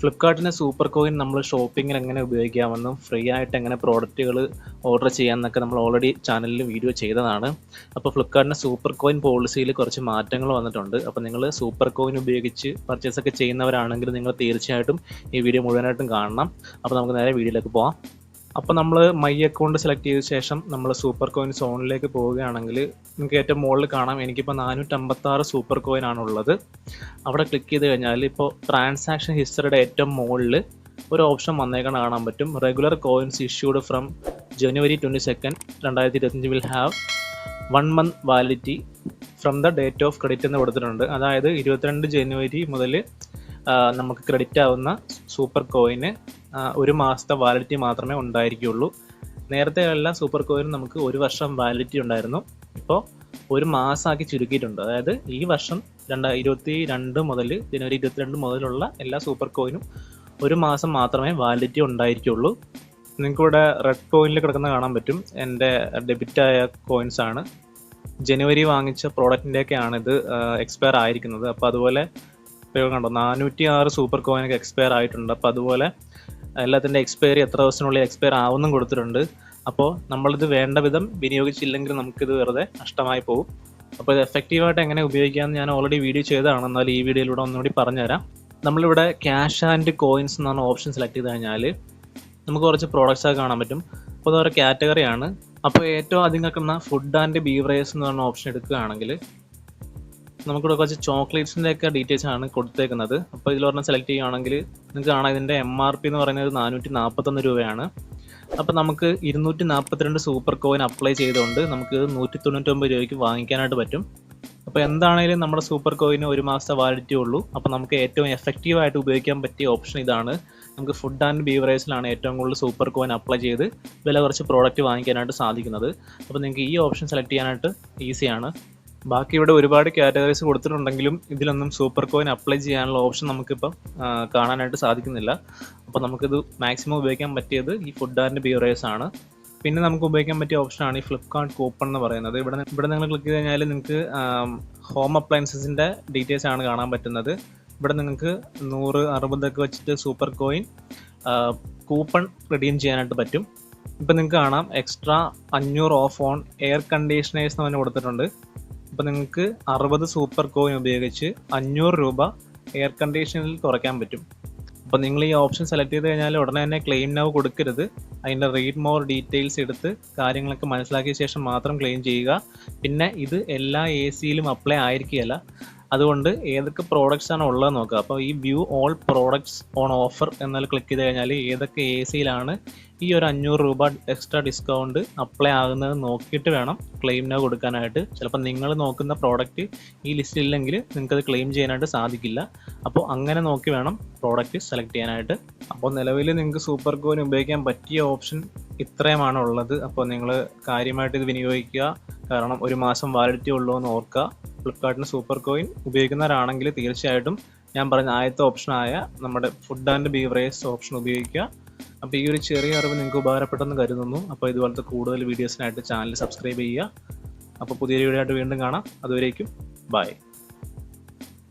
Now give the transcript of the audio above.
ഫ്ലിപ്കാർട്ടിന്റെ super coin നമ്മൾ ഷോപ്പിങ്ങിന് എങ്ങനെ ഉപയോഗിക്കാമെന്നും ഫ്രീ ആയിട്ട് എങ്ങനെ പ്രോഡക്റ്റുകൾ ഓർഡർ ചെയ്യാമെന്നൊക്കെ നമ്മൾ ഓൾറെഡി ചാനലിൽ വീഡിയോ ചെയ്തതാണ്. അപ്പോൾ ഫ്ലിപ്കാർട്ടിന്റെ സൂപ്പർ കോയിൻ പോളിസിയിൽ കുറച്ച് മാറ്റങ്ങൾ വന്നിട്ടുണ്ട്. അപ്പോൾ നിങ്ങൾ സൂപ്പർ കോയിൻ ഉപയോഗിച്ച് പർച്ചേസ് ഒക്കെ ചെയ്യുന്നവരാണെങ്കിൽ നിങ്ങൾ തീർച്ചയായിട്ടും ഈ വീഡിയോ മുഴുവനായിട്ടും കാണണം. അപ്പോൾ നമുക്ക് നേരെ വീഡിയോയിലേക്ക് പോകാം അപ്പോൾ നമ്മൾ മൈ അക്കൗണ്ട് സെലക്ട് ചെയ്ത ശേഷം നമ്മൾ സൂപ്പർ കോയിൻ സോണിലേക്ക് പോവുകയാണെങ്കിൽ നിങ്ങൾക്ക് ഏറ്റവും മുകളിൽ കാണാം. എനിക്കിപ്പോൾ നാനൂറ്റമ്പത്താറ് സൂപ്പർ കോയിൻ ആണ് ഉള്ളത്. അവിടെ ക്ലിക്ക് ചെയ്ത് കഴിഞ്ഞാൽ ഇപ്പോൾ ട്രാൻസാക്ഷൻ ഹിസ്റ്ററിയുടെ ഏറ്റവും മുകളിൽ ഒരു ഓപ്ഷൻ വന്നേക്കാൻ കാണാൻ പറ്റും. Regular coins issued from January twenty second രണ്ടായിരത്തി ഇരുപത്തഞ്ച് will have one month validity from the date of credit എന്ന് കൊടുത്തിട്ടുണ്ട്. അതായത് ഇരുപത്തിരണ്ട് ജനുവരി മുതൽ നമുക്ക് ക്രെഡിറ്റ് ആവുന്ന സൂപ്പർ കോയിന് ഒരു മാസത്തെ വാലിഡിറ്റി മാത്രമേ ഉണ്ടായിരിക്കുള്ളൂ. നേരത്തെ എല്ലാ സൂപ്പർ കോയിനും നമുക്ക് ഒരു വർഷം വാലിഡിറ്റി ഉണ്ടായിരുന്നു. ഇപ്പോൾ ഒരു മാസമാക്കി ചുരുക്കിയിട്ടുണ്ട്. അതായത് ഈ വർഷം രണ്ട ഇരുപത്തി രണ്ട് മുതൽ ജനുവരി ഇരുപത്തിരണ്ട് മുതലുള്ള എല്ലാ സൂപ്പർ കോയിനും ഒരു മാസം മാത്രമേ വാലിഡിറ്റി ഉണ്ടായിരിക്കുള്ളൂ. നിങ്ങൾക്കിവിടെ റെഡ് കോയിനിൽ കിടക്കുന്ന കാണാൻ പറ്റും. എന്റെ ഡെബിറ്റായ കോയിൻസ് ആണ്. ജനുവരി വാങ്ങിച്ച പ്രോഡക്റ്റിന്റെയൊക്കെയാണ് ഇത് എക്സ്പയർ ആയിരിക്കുന്നത്. അപ്പോൾ അതുപോലെ ഇപ്പോൾ കണ്ടോ. നാനൂറ്റി ആറ് സൂപ്പർ കോയിനൊക്കെ എക്സ്പയർ ആയിട്ടുണ്ട്. അപ്പോൾ അതുപോലെ എല്ലാത്തിന്റെ എക്സ്പയറി എത്ര ദിവസത്തിനുള്ളിൽ എക്സ്പയർ ആവുന്നും കൊടുത്തിട്ടുണ്ട്. അപ്പോൾ നമ്മളിത് വേണ്ട വിധം വിനിയോഗിച്ചില്ലെങ്കിൽ നമുക്കിത് വെറുതെ നഷ്ടമായി പോകും. അപ്പോൾ ഇത് എഫക്റ്റീവായിട്ട് എങ്ങനെ ഉപയോഗിക്കാമെന്ന് ഞാൻ ഓൾറെഡി വീഡിയോ ചെയ്തതാണ്. എന്നാൽ ഈ വീഡിയോയിലൂടെ ഒന്നുകൂടി പറഞ്ഞുതരാം. നമ്മളിവിടെ ക്യാഷ് ആൻഡ് കോയിൻസ് എന്ന് പറഞ്ഞ ഓപ്ഷൻ സെലക്ട് ചെയ്ത് കഴിഞ്ഞാൽ നമുക്ക് കുറച്ച് പ്രോഡക്റ്റ്സ് ഒക്കെ കാണാൻ പറ്റും. അപ്പോൾ അത് കാറ്റഗറിയാണ് അപ്പോൾ ഏറ്റവും അധികം കിടക്കുന്ന ഫുഡ് ആൻഡ് ബീവറേജ് എന്ന് പറഞ്ഞ ഓപ്ഷൻ എടുക്കുകയാണെങ്കിൽ നമുക്കിവിടെ കുറച്ച് ചോക്ലേറ്റ്സിന്റെ ഒക്കെ ഡീറ്റെയിൽസ് ആണ് കൊടുത്തേക്കുന്നത്. അപ്പോൾ ഇതിൽ പറഞ്ഞാൽ സെലക്ട് ചെയ്യുകയാണെങ്കിൽ നിങ്ങൾക്ക് കാണാം ഇതിന്റെ എം ആർ പി എന്ന് പറയുന്നത് നാനൂറ്റി നാൽപ്പത്തൊന്ന് രൂപയാണ്. അപ്പോൾ നമുക്ക് ഇരുന്നൂറ്റി നാൽപ്പത്തിരണ്ട് സൂപ്പർ കോയിൻ അപ്ലൈ ചെയ്തുകൊണ്ട് നമുക്ക് നൂറ്റി തൊണ്ണൂറ്റൊമ്പത് രൂപയ്ക്ക് വാങ്ങിക്കാനായിട്ട് പറ്റും. അപ്പോൾ എന്താണെങ്കിലും നമ്മുടെ സൂപ്പർ കോയിന് ഒരു മാസത്തെ വാലിറ്റി ഉള്ളൂ. അപ്പോൾ നമുക്ക് ഏറ്റവും എഫക്റ്റീവായിട്ട് ഉപയോഗിക്കാൻ പറ്റിയ ഓപ്ഷൻ ഇതാണ്. നമുക്ക് ഫുഡ് ആൻഡ് ബീവറേജിലാണ് ഏറ്റവും കൂടുതൽ സൂപ്പർ കോയിൻ അപ്ലൈ ചെയ്ത് വില കുറച്ച് പ്രോഡക്റ്റ് വാങ്ങിക്കാനായിട്ട് സാധിക്കുന്നത്. അപ്പോൾ നിങ്ങൾക്ക് ഈ ഓപ്ഷൻ സെലക്ട് ചെയ്യാനായിട്ട് ഈസിയാണ് ബാക്കി ഇവിടെ ഒരുപാട് കാറ്റഗറീസ് കൊടുത്തിട്ടുണ്ടെങ്കിലും ഇതിലൊന്നും സൂപ്പർ കോയിൻ അപ്ലൈ ചെയ്യാനുള്ള ഓപ്ഷൻ നമുക്കിപ്പം കാണാനായിട്ട് സാധിക്കുന്നില്ല. അപ്പോൾ നമുക്കിത് മാക്സിമം ഉപയോഗിക്കാൻ പറ്റിയത് ഈ ഫുഡ് ആൻഡ് ബിയറേഴ്സ് ആണ്. പിന്നെ നമുക്ക് ഉപയോഗിക്കാൻ പറ്റിയ ഓപ്ഷനാണ് ഈ ഫ്ലിപ്കാർട്ട് കൂപ്പൺ എന്ന് പറയുന്നത്. ഇവിടെ ഇവിടെ നിങ്ങൾ ക്ലിക്ക് ചെയ്ത് കഴിഞ്ഞാൽ നിങ്ങൾക്ക് ഹോം അപ്ലയൻസസിന്റെ ഡീറ്റെയിൽസ് ആണ് കാണാൻ പറ്റുന്നത്. ഇവിടെ നിങ്ങൾക്ക് നൂറ് അറുപതൊക്കെ വെച്ചിട്ട് സൂപ്പർ കോയിൻ കൂപ്പൺ റിഡീം ചെയ്യാനായിട്ട് പറ്റും. ഇപ്പം നിങ്ങൾക്ക് കാണാം എക്സ്ട്രാ അഞ്ഞൂറ് ഓഫ് ഓൺ എയർ കണ്ടീഷണേഴ്സ് എന്ന് പറഞ്ഞ് കൊടുത്തിട്ടുണ്ട്. അപ്പോൾ നിങ്ങൾക്ക് അറുപത് സൂപ്പർ കോയിൻ ഉപയോഗിച്ച് അഞ്ഞൂറ് രൂപ എയർ കണ്ടീഷനിൽ കുറയ്ക്കാൻ പറ്റും. അപ്പോൾ നിങ്ങൾ ഈ ഓപ്ഷൻ സെലക്ട് ചെയ്ത് കഴിഞ്ഞാൽ ഉടനെ തന്നെ ക്ലെയിം നൗ കൊടുക്കരുത്. അതിന്റെ റീഡ് മോർ ഡീറ്റെയിൽസ് എടുത്ത് കാര്യങ്ങളൊക്കെ മനസ്സിലാക്കിയ ശേഷം മാത്രം ക്ലെയിം ചെയ്യുക. പിന്നെ ഇത് എല്ലാ എ സിയിലും അപ്ലൈ ആയിരിക്കുകയല്ല. അതുകൊണ്ട് ഏതൊക്കെ പ്രോഡക്റ്റ്സ് ആണ് ഉള്ളത് നോക്കുക. അപ്പോൾ ഈ view all products on offer എന്നാൽ ക്ലിക്ക് ചെയ്ത് കഴിഞ്ഞാൽ ഏതൊക്കെ എ സിയിലാണ് ഈ ഒരു അഞ്ഞൂറ് രൂപ എക്സ്ട്രാ ഡിസ്കൗണ്ട് അപ്ലൈ ആകുന്നത് നോക്കിയിട്ട് വേണം ക്ലെയിമിന് കൊടുക്കാനായിട്ട്. ചിലപ്പോൾ നിങ്ങൾ നോക്കുന്ന പ്രോഡക്റ്റ് ഈ ലിസ്റ്റിൽ ഇല്ലെങ്കിൽ നിങ്ങൾക്കത് ക്ലെയിം ചെയ്യാനായിട്ട് സാധിക്കില്ല. അപ്പോൾ അങ്ങനെ നോക്കി വേണം പ്രോഡക്റ്റ് സെലക്ട് ചെയ്യാനായിട്ട്. അപ്പോൾ നിലവിൽ നിങ്ങൾക്ക് സൂപ്പർ കോയിൻ ഉപയോഗിക്കാൻ പറ്റിയ ഓപ്ഷൻ ഇത്രയുമാണ് ഉള്ളത്. അപ്പോൾ നിങ്ങൾ കാര്യമായിട്ട് ഇത് വിനിയോഗിക്കുക. കാരണം ഒരു മാസം വാലിഡിറ്റി ഉള്ളൂ എന്ന് ഓർക്കുക. ഫ്ലിപ്കാർട്ടിന് സൂപ്പർ കോയിൻ ഉപയോഗിക്കുന്നവരാണെങ്കിൽ തീർച്ചയായിട്ടും ഞാൻ പറഞ്ഞ ആദ്യത്തെ ഓപ്ഷനായ നമ്മുടെ ഫുഡ് ആൻഡ് ബീവറേജ് ഓപ്ഷൻ ഉപയോഗിക്കുക. അപ്പോൾ ഈ ഒരു ചെറിയ അറിവ് നിങ്ങൾക്ക് ഉപകാരപ്പെട്ടെന്ന് കരുതുന്നു. അപ്പോൾ ഇതുപോലത്തെ കൂടുതൽ വീഡിയോസിനായിട്ട് ചാനൽ സബ്സ്ക്രൈബ് ചെയ്യുക. അപ്പോൾ പുതിയൊരു വീഡിയോ ആയിട്ട് വീണ്ടും കാണാം. അതുവരേക്കും ബൈ